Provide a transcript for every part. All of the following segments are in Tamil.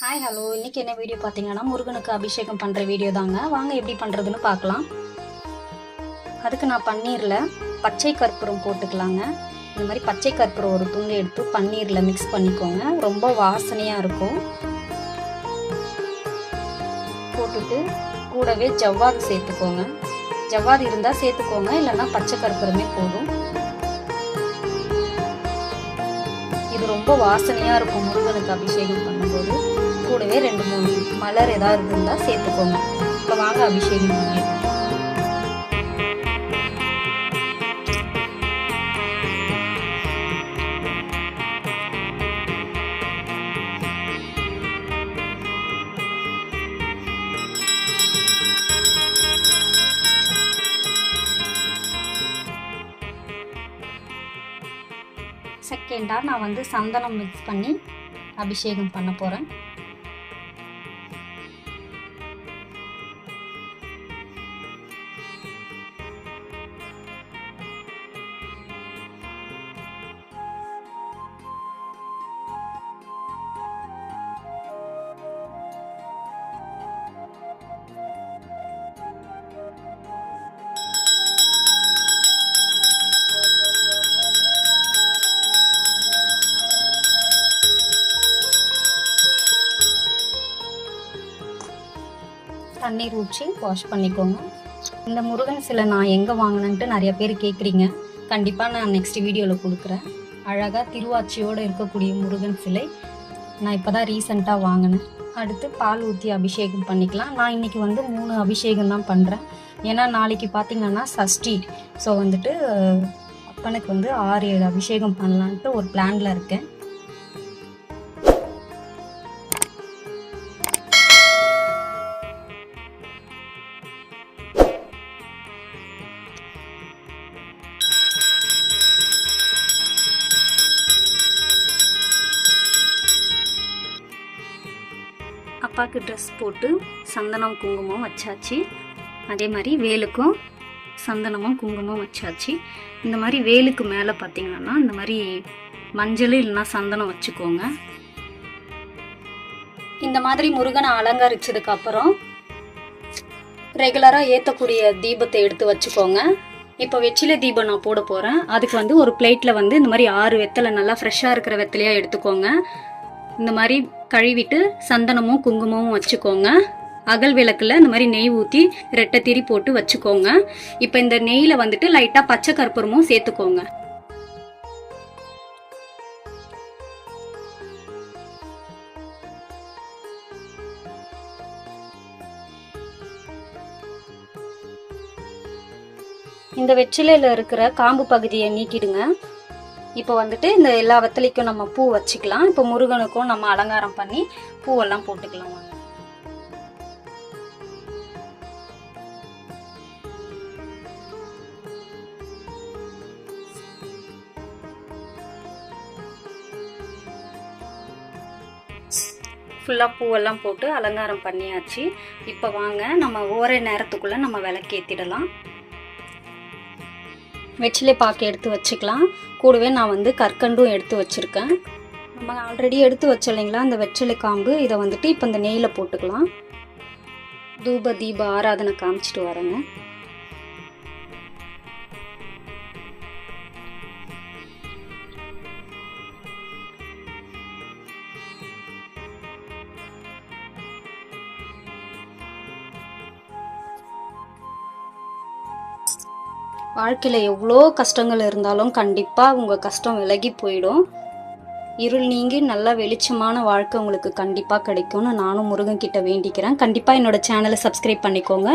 ஹாய் ஹலோ இன்னைக்கு என்ன வீடியோ பார்த்தீங்கன்னா முருகனுக்கு அபிஷேகம் பண்ணுற வீடியோ தாங்க. வாங்க எப்படி பண்ணுறதுன்னு பார்க்கலாம். அதுக்கு நான் பன்னீரில் பச்சை கற்பூரம் போட்டுக்கலாங்க. இந்த மாதிரி பச்சை கற்பூரம் ஒரு துண்டு எடுத்து பன்னீரில் மிக்ஸ் பண்ணிக்கோங்க. ரொம்ப வாசனையாக இருக்கும். போட்டுட்டு கூடவே ஜவ்வாது சேர்த்துக்கோங்க. ஜவ்வாது இருந்தால் சேர்த்துக்கோங்க இல்லைன்னா பச்சை கற்பூரமே போதும். இது ரொம்ப வாசனையாக இருக்கும் முருகனுக்கு அபிஷேகம் பண்ணும்போது. கூடவே ரெண்டு மூணு மலர் ஏதாவது இருந்தால் சேர்த்துக்கோங்க. இப்போ வாங்க அபிஷேகம் பண்ணிடலாம் செகண்டாக நான் வந்து சந்தனம் மிக்ஸ் பண்ணி அபிஷேகம் பண்ண போகிறேன் தண்ணீர் ஊற்றி வாஷ் பண்ணிக்கோங்க. இந்த முருகன் சிலை நான் எங்கே வாங்கினேன்ட்டு நிறைய பேர் கேட்குறீங்க கண்டிப்பாக நான் நெக்ஸ்ட் வீடியோவில் கொடுக்குறேன். அழகாக திருவாச்சியோடு இருக்கக்கூடிய முருகன் சிலை நான் இப்போ தான் ரீசெண்டாக வாங்கினேன். அடுத்து பால் ஊற்றி அபிஷேகம் பண்ணிக்கலாம். நான் இன்றைக்கி வந்து மூணு அபிஷேகம் தான் பண்ணுறேன் ஏன்னா நாளைக்கு பார்த்தீங்கன்னா சஷ்டி. ஸோ வந்துட்டு அப்பனுக்கு வந்து ஆறு ஏழு அபிஷேகம் பண்ணலான்ட்டு ஒரு பிளானில் இருக்கேன். அப்பாவுக்கு ட்ரெஸ் போட்டு சந்தனம் குங்குமம் வச்சாச்சு. அதே மாதிரி வேலுக்கும் சந்தனமும் குங்குமம் வச்சாச்சு. இந்த மாதிரி வேலுக்கு மேலே பார்த்தீங்கன்னா இந்த மாதிரி மஞ்சள் இல்லைன்னா சந்தனம் வச்சுக்கோங்க. இந்த மாதிரி முருகனை அலங்கரிச்சதுக்கு அப்புறம் ரெகுலராக ஏற்றக்கூடிய தீபத்தை எடுத்து வச்சுக்கோங்க. இப்போ வெற்றிலை தீபம் நான் போட போகிறேன் அதுக்கு வந்து ஒரு பிளேட்டில் வந்து இந்த மாதிரி ஆறு வெத்தலை நல்லா ஃப்ரெஷ்ஷாக இருக்கிற வெத்தலையாக எடுத்துக்கோங்க. இந்த மாதிரி கழுவிட்டு சந்தனமும் குங்குமமும் வச்சுக்கோங்க. அகல் விளக்குல இந்த மாதிரி நெய் ஊற்றி ரெட்டை திரி போட்டு வச்சுக்கோங்க. இப்போ இந்த நெய்யில் வந்துட்டு லைட்டாக பச்சை கற்பூரமும் சேர்த்துக்கோங்க. இந்த வெற்றிலையில் இருக்கிற காம்பு பகுதியை நீக்கிடுங்க. இப்போ வந்துட்டு இந்த எல்லா வெத்தலைக்கும் நம்ம பூ வச்சுக்கலாம். இப்போ முருகனுக்கும் நம்ம அலங்காரம் பண்ணி பூவெல்லாம் போட்டுக்கலாம் வாங்க. ஃபுல்லாக பூவெல்லாம் போட்டு அலங்காரம் பண்ணியாச்சு. இப்போ வாங்க நம்ம ஓரே நேரத்துக்குள்ளே நம்ம விளக்கேற்றிடலாம் வெற்றிலை பாக்கு எடுத்து வச்சுக்கலாம். கூடவே நான் வந்து கற்கண்டும் எடுத்து வச்சுருக்கேன். நம்ம ஆல்ரெடி எடுத்து வச்சோம் இல்லைங்களா அந்த வெற்றிலை காம்பு இதை வந்துட்டு இப்போ இந்த நெய்யில் போட்டுக்கலாம். தூப தீப ஆராதனை காமிச்சிட்டு வரேங்க. வாழ்க்கையில் எவ்வளோ கஷ்டங்கள் இருந்தாலும் கண்டிப்பாக உங்கள் கஷ்டம் விலகி போயிடும். இருள் நீங்கி நல்ல வெளிச்சமான வாழ்க்கை உங்களுக்கு கண்டிப்பாக கிடைக்கும்னு நானும் முருகன் கிட்ட வேண்டிக்கிறேன். கண்டிப்பாக என்னோட சேனலை சப்ஸ்கிரைப் பண்ணிக்கோங்க.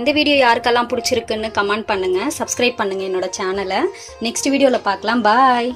இந்த வீடியோ யாருக்கெல்லாம் பிடிச்சிருக்குன்னு கமெண்ட் பண்ணுங்கள் சப்ஸ்கிரைப் பண்ணுங்கள் என்னோட சேனலை நெக்ஸ்ட் வீடியோவில் பார்க்கலாம். பாய்